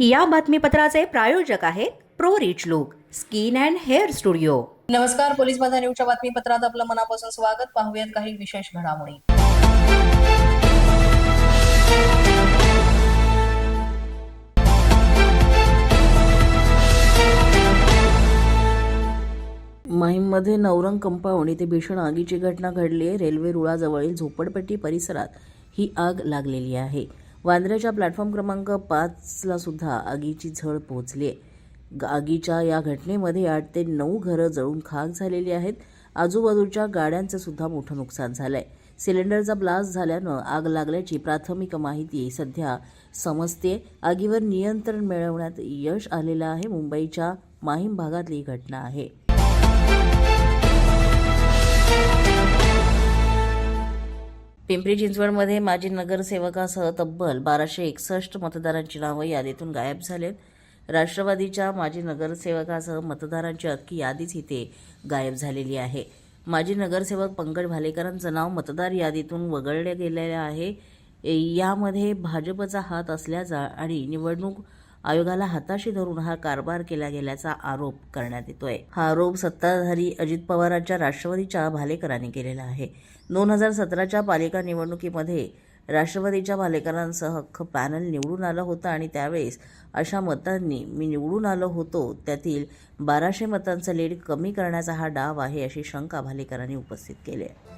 या बातमीपत्राचे प्रायोजक आहेत pro rich look skin and hair studio. नमस्कार पोलीस माझा न्यूजच्या बातमीपत्रात आपलं मनापासून स्वागत. पाहूयात काही विशेष घडामोडी. माहीममध्ये नवरंग कंपाऊंड येथे भीषण आगीची घटना घडली आहे रेल्वे रुळाजवळील झोपडपट्टी परिसरात ही आग लागलेली आहे. वांद्र्याच्या प्लॅटफॉर्म क्रमांक पाचला सुद्धा आगीची झळ पोहोचली आहे ग- आगीच्या या घटनेमध्ये आठ ते नऊ घरं जळून खाक झालेली आहेत. आजूबाजूच्या गाड्यांचं सुद्धा मोठं नुकसान झालंय. सिलेंडरचा ब्लास्ट झाल्यानं आग लागल्याची प्राथमिक माहिती सध्या समजते आगीवर नियंत्रण मिळवण्यात यश आलेलं आहे. मुंबईच्या माहीम भागातली ही घटना आहे. पिंपरी चिंचवडमध्ये माजी नगरसेवकासह तब्बल बाराशे एकसष्ट मतदारांची नावं यादीतून गायब झालेत. राष्ट्रवादीच्या माजी नगरसेवकासह मतदारांची अख्खी यादीच इथे गायब झालेली आहे. माजी नगरसेवक पंकज भालेकरांचं नाव मतदार यादीतून वगळले गेलेलं आहे. यामध्ये भाजपचा हात असल्याचा आणि निवडणूक आयोगाला हाताशी धरून हा कारभार केला गेल्याचा आरोप करण्यात येतोय. हा आरोप सत्ताधारी अजित पवारांच्या राष्ट्रवादीच्या भालेकरांनी केलेला आहे. दोन हजार सतराच्या पालिका निवडणुकीमध्ये राष्ट्रवादीच्या भालेकरांसह अख्खं पॅनल निवडून आलं होतं आणि त्यावेळेस अशा मतांनी मी निवडून आलो होतो त्यातील बाराशे मतांचं लीड कमी करण्याचा हा डाव आहे अशी शंका भालेकरांनी उपस्थित केली आहे.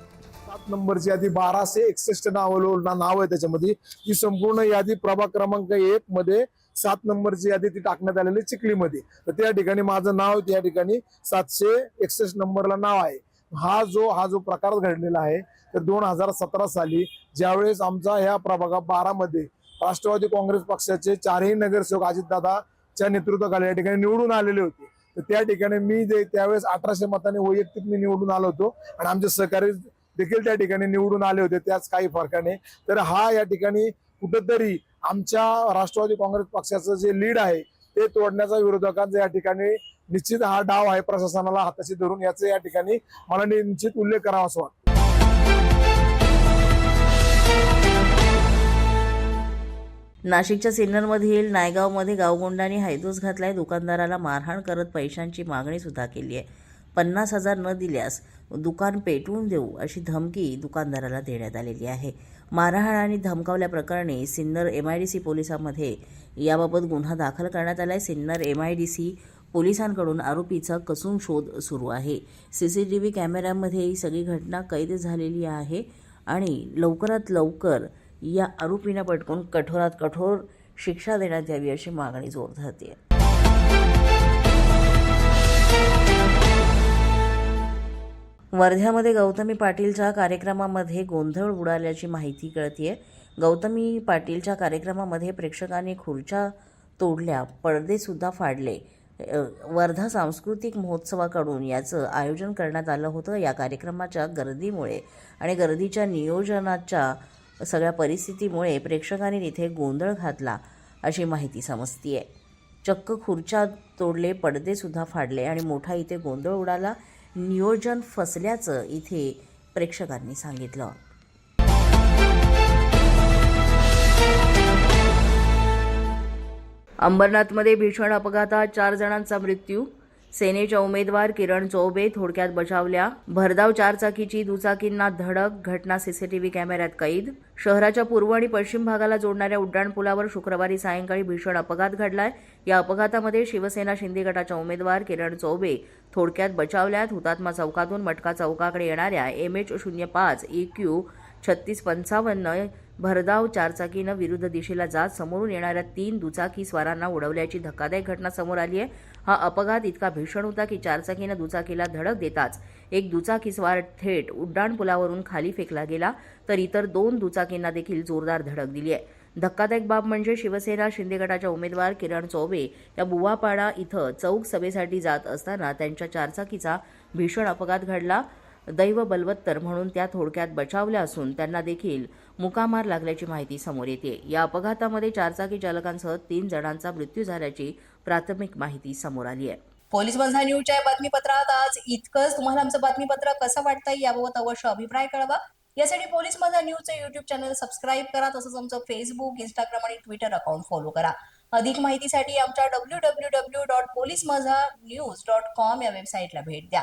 सात नंबरची यादी बाराशे एकसष्ट नाव नाव आहे त्याच्यामध्ये. ही संपूर्ण यादी प्रभाग क्रमांक एक मध्ये सात नंबरची यादी ती टाकण्यात आलेली चिखलीमध्ये. तर त्या ठिकाणी माझं नाव त्या ठिकाणी सातशे एकसष्ट नंबरला नाव आहे. हा जो हा जो प्रकार घडलेला आहे तर दोन हजार सतरा साली ज्यावेळेस आमचा ह्या प्रभागा बारामध्ये राष्ट्रवादी काँग्रेस पक्षाचे चारही नगरसेवक अजितदादाच्या नेतृत्वाखाली या ठिकाणी निवडून आलेले होते. तर त्या ठिकाणी मी जे त्यावेळेस अठराशे मताने वैयक्तिक मी निवडून आलो होतो. आणि आमचे सहकारी देखील त्या ठिकाणी निवडून आले होते त्याच काही फरकाने. तर हा या ठिकाणी कुठंतरी आमच्या राष्ट्रवादी काँग्रेस पक्षाचं जे लीड आहे ते तोडण्याचा विरोधकांचा या ठिकाणी निश्चित हा डाव आहे प्रशासनाला हाताशी धरून याचा या ठिकाणी मला निश्चित उल्लेख करावा असं वाटतं. नाशिकच्या सिन्नरमधील नायगावमध्ये गावगुंडांनी हैदोस घातलाय दुकानदाराला मारहाण करत पैशांची मागणी सुद्धा केली आहे. पन्नास हजार न दिल्यास दुकान पेटवून देऊ अशी धमकी दुकानदाराला देण्यात आलेली आहे. मारहाण आणि धमकावल्याप्रकरणी Sinnar M I D C पोलिसांमध्ये याबाबत गुन्हा दाखल करण्यात आलाय. Sinnar M I D C पोलिसांकडून आरोपीचा कसून शोध सुरू आहे. सी सी टी कॅमेऱ्यामध्ये ही सगळी घटना कैद झालेली आहे आणि लवकरात लवकर या आरोपींना पटकून कठोरात कठोर शिक्षा देण्यात यावी अशी मागणी जोर धरते वर्ध्यामध्ये गौतमी पाटीलच्या कार्यक्रमामध्ये गोंधळ उडाल्याची माहिती कळतीये. गौतमी पाटीलच्या कार्यक्रमामध्ये प्रेक्षकांनी खुर्च्या तोडल्या पडदेसुद्धा फाडले. वर्धा सांस्कृतिक महोत्सवाकडून याचं आयोजन करण्यात आलं होतं या कार्यक्रमाच्या गर्दीमुळे आणि गर्दीच्या नियोजनाच्या सगळ्या परिस्थितीमुळे प्रेक्षकांनी तिथे गोंधळ घातला अशी माहिती समजतीये. चक्क खुर्च्या तोडले पडदेसुद्धा फाडले आणि मोठा इथे गोंधळ उडाला. नियोजन फसल्याचं इथे प्रेक्षकांनी सांगितलं. अंबरनाथमध्ये भीषण अपघातात चार जणांचा मृत्यू. सेनेच्या उमेदवार किरण चौबे थोडक्यात बचावल्या भरधाव चारचाकीची दुचाकींना धडक घटना सीसीटीव्ही कॅमेऱ्यात कैद. शहराच्या पूर्व आणि पश्चिम भागाला जोडणाऱ्या उड्डाणपुलावर शुक्रवारी सायंकाळी भीषण अपघात घडलाय. या अपघातामध्ये शिवसेना शिंदे गटाच्या उमेदवार किरण चौबे थोडक्यात बचावल्यात. हुतात्मा चौकातून मटका चौकाकडे येणाऱ्या एम एच शून्य पाच ई क्यू छत्तीस पंचावन्न भरधाव चारचाकीनं विरुद्ध दिशेला जात समोरून येणाऱ्या तीन दुचाकी स्वारांना उडवल्याची धक्कादायक घटना समोर आली आहे. हा अपघात इतका भीषण होता की चारचाकीनं दुचाकीला धडक देताच एक दुचाकी स्वार थेट उड्डाणपुलावरून खाली फेकला गेला तर इतर दोन दुचाकींना देखील जोरदार धडक दिली आहे. धक्कादायक बाब म्हणजे शिवसेना शिंदे गटाच्या उमेदवार किरण चौबे या बुवापाडा इथं चौक सभेसाठी जात असताना त्यांच्या चारचाकीचा भीषण अपघात घडला. दैव बलवत्तर म्हणून त्या थोडक्यात बचावल्या असून त्यांना देखील मुकामार लागल्याची माहिती समोर येते. या अपघातामध्ये चारचाकी चालकांसह तीन जणांचा मृत्यू झाल्याची प्राथमिक माहिती समोर आली आहे. पोलीस माझा न्यूजच्या बातमीपत्रात आज इतकंच. तुम्हाला आमचं बातमीपत्र कसं वाटतंय याबाबत अवश्य अभिप्राय कळवा. यासाठी पोलीस माझा न्यूजचं युट्यूब चॅनल सबस्क्राईब करा तसंच आमचं फेसबुक इंस्टाग्राम आणि ट्विटर अकाउंट फॉलो करा. अधिक माहितीसाठी आमच्या W W W dot police Majha news dot com या वेबसाईटला भेट द्या.